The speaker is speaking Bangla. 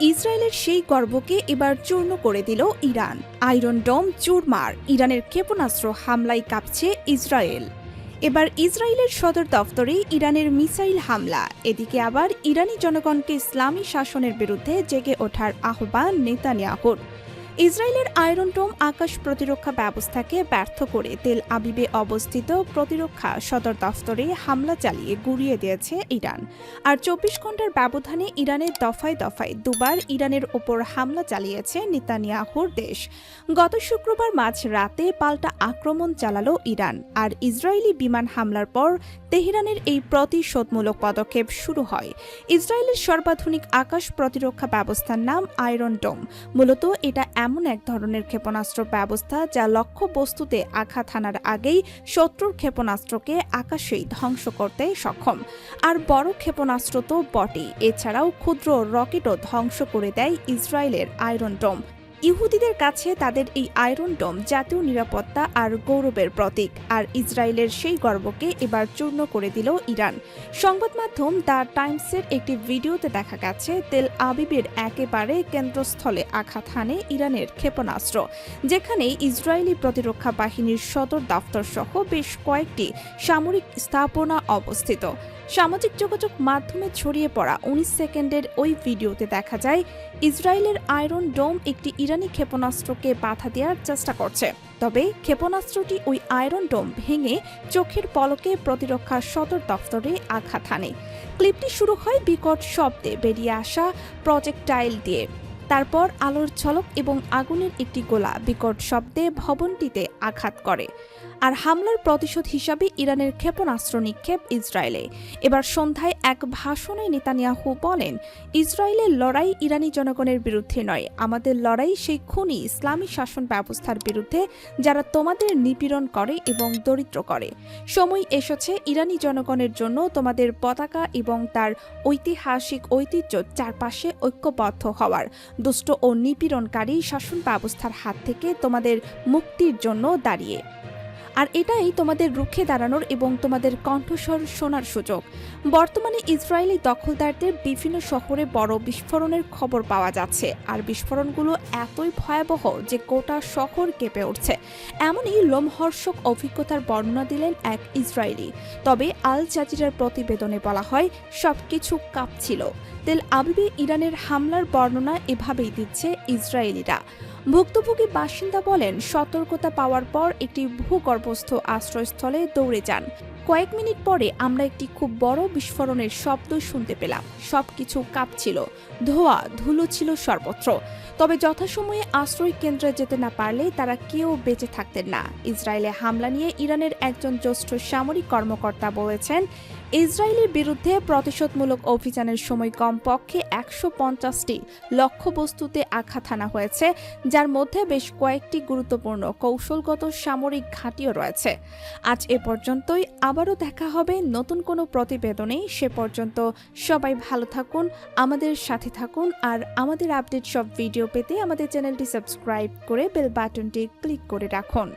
ইসরায়েলের সেই গর্বকে এবার চূর্ণ করে দিল ইরান। আয়রন ডম, চুরমার, ইরানের ক্ষেপণাস্ত্র হামলায় কাঁপছে ইসরায়েল। এবার ইসরায়েলের সদর দফতরে ইরানের মিসাইল হামলা। এদিকে আবার ইরানি জনগণকে ইসলামী শাসনের বিরুদ্ধে জেগে ওঠার আহ্বান নেতানিয়াহুর। ইসরায়েলের আয়রন ডোম আকাশ প্রতিরক্ষা ব্যবস্থাকে ব্যর্থ করে তেল আবিবে অবস্থিত প্রতিরক্ষা সদর দফতরে হামলা চালিয়ে গুড়িয়ে দিয়েছে ইরান। আর চব্বিশ ঘণ্টার ব্যবধানে ইরানের দফায় দফায় দুবার ইরানের ওপর হামলা চালিয়েছে নেতানিয়াহুর দেশ। গত শুক্রবার মাঝ রাতে পাল্টা আক্রমণ চালালো ইরান, আর ইসরায়েলি বিমান হামলার পর তেহরানের এই প্রতিশোধমূলক পদক্ষেপ শুরু হয়। ইসরায়েলের সর্বাধুনিক আকাশ প্রতিরক্ষা ব্যবস্থার নাম আয়রন ডোম। মূলত এটা এমন এক ধরনের ক্ষেপণাস্ত্র ব্যবস্থা যা লক্ষ্য বস্তুতে আঘাত হানার আগেই শত্রুর ক্ষেপণাস্ত্রকে আকাশেই ধ্বংস করতে সক্ষম। আর বড় ক্ষেপণাস্ত্র তো বটেই। এছাড়াও ক্ষুদ্র রকেটও ধ্বংস করে দেয় ইসরায়েলের আয়রন ডোম। ইহুদিদের কাছে তাদের এই আয়রন ডোম জাতীয় নিরাপত্তা আর গৌরবের প্রতীক, আর ইসরায়েলের সেই গর্বকে এবার চূর্ণ করে দিল ইরান। সংবাদ মাধ্যম দ্য টাইমসের একটি ভিডিওতে দেখা গেছে, তেল আবিবের একেবারে কেন্দ্রস্থলে আঘাত হানে ইরানের ক্ষেপণাস্ত্র যেখানে ইসরায়েলি প্রতিরক্ষা বাহিনীর সদর দফতর সহ বেশ কয়েকটি সামরিক স্থাপনা অবস্থিত। সামাজিক যোগাযোগ মাধ্যমে ছড়িয়ে পড়া উনিশ সেকেন্ডের ওই ভিডিওতে দেখা যায়, ইসরায়েলের আয়রন ডোম একটি ইরানি ক্ষেপণাস্ত্রকে বাধা দেওয়ার চেষ্টা করছে। তবে ক্ষেপণাস্ত্রটি ওই আয়রন ডোম ভেঙে চোখের পলকে প্রতিরক্ষা সদর দফতরে আঘাত হানে। ক্লিপটি শুরু হয় বিকট শব্দে বেরিয়ে আসা প্রজেক্টাইল দিয়ে। তারপর আলোর ঝলক এবং আগুনের একটি গোলা বিকট শব্দে ভবনটিতে আঘাত করে আর হামলার প্রতিশোধ হিসাবে ইরানের ক্ষেপণাস্ত্র নিক্ষেপ ইসরায়েলে। এবার সন্ধ্যায় এক ভাষণে নেতানিয়াহু বলেন ইসরায়েলের লড়াই ইরানি জনগণের বিরুদ্ধে নয়। আমাদের লড়াই সেই খুনি ইসলামী শাসন ব্যবস্থার বিরুদ্ধে যারা তোমাদের নিপীড়ন করে এবং দরিদ্র করে। সময় এসেছে ইরানি জনগণের জন্য তোমাদের পতাকা এবং তার ঐতিহাসিক ঐতিহ্য চারপাশে ঐক্যবদ্ধ হওয়ার। দুষ্ট ও নিপীড়নকারী শাসন ব্যবস্থার হাত থেকে তোমাদের মুক্তির জন্য দাঁড়িয়ে। আর এটাই তোমাদের রুখে দাঁড়ানোর এবং তোমাদের কণ্ঠস্বর শোনার সুযোগ। বর্তমানে ইসরায়েলি দখলদারদের বিভিন্ন শহরে বড় বিস্ফোরণের খবর পাওয়া যাচ্ছে, আর বিস্ফোরণগুলো এতই ভয়াবহ যে গোটা শহর কেঁপে উঠছে। এমনই লোমহর্ষক অভিজ্ঞতার বর্ণনা দিলেন এক ইসরায়েলি। তবে আল জাজিরার প্রতিবেদনে বলা হয়, সবকিছু কাঁপছিল। তেল আবিবে ইরানের হামলার বর্ণনা এভাবেই দিচ্ছে ইসরায়েলিরা। ভুক্তভোগী বাসিন্দা বলেন সতর্কতা পাওয়ার পর একটি ভূগর্ভস্থ আশ্রয়স্থলে দৌড়ে যান। কয়েক মিনিট পরে আমরা একটি খুব বড় বিস্ফোরণের শব্দ শুনতে পেলাম। সবকিছু কাঁপছিল, ধোয়া ধুলো ছিল সর্বত্র। তবে যথাসময়ে আশ্রয় কেন্দ্রে যেতে না পারলে তারা কেউ বেঁচে থাকতেন না। ইসরায়েলে হামলা নিয়ে ইরানের একজন জ্যেষ্ঠ সামরিক কর্মকর্তা বলেছেন, ইসরায়েলের বিরুদ্ধে প্রতিশোধমূলক অভিযানের সময় কমপক্ষে একশো পঞ্চাশটি লক্ষ্যবস্তুতে আঘাত হানা হয়েছে, যার মধ্যে বেশ কয়েকটি গুরুত্বপূর্ণ কৌশলগত সামরিক ঘাঁটিও রয়েছে। আজ এ পর্যন্তই। আবারও দেখা হবে। নতুন কোনো প্রতিবেদনে সে পর্যন্ত সবাই ভালো থাকুন, আমাদের সাথে থাকুন আর আমাদের আপডেট সব ভিডিও পেতে আমাদের চ্যানেলটি সাবস্ক্রাইব করে বেল বাটনটি ক্লিক করে রাখুন।